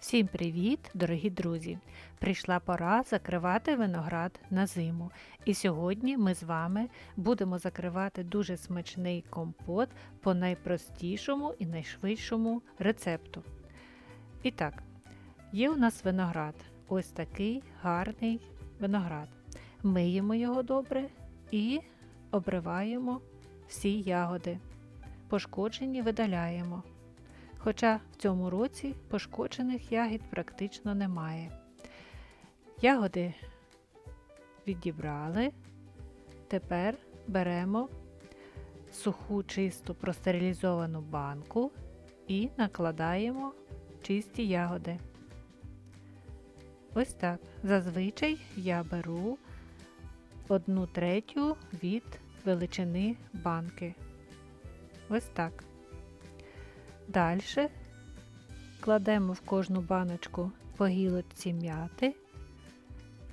Всім привіт, дорогі друзі! Прийшла пора закривати виноград на зиму. І сьогодні ми з вами будемо закривати дуже смачний компот по найпростішому і найшвидшому рецепту. І так, є у нас виноград. Ось такий гарний виноград. Миємо його добре і обриваємо всі ягоди. Пошкоджені видаляємо. Хоча в цьому році пошкоджених ягід практично немає. Ягоди відібрали. Тепер беремо суху чисту простерилізовану банку і накладаємо чисті ягоди. Ось так. Зазвичай я беру одну третю від величини банки. Ось так. Далі кладемо в кожну баночку по гілочці м'яти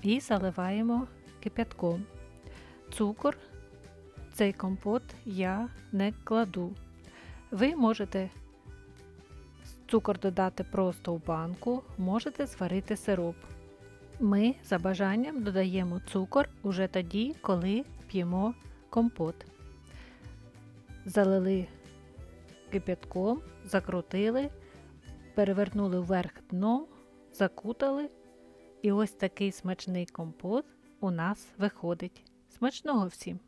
і заливаємо кип'ятком. Цукор, цей компот я не кладу. Ви можете цукор додати просто в банку, можете зварити сироп. Ми за бажанням додаємо цукор уже тоді, коли п'ємо компот. Залили кип'ятком, закрутили, перевернули вверх дном, закутали. І ось такий смачний компот у нас виходить. Смачного всім!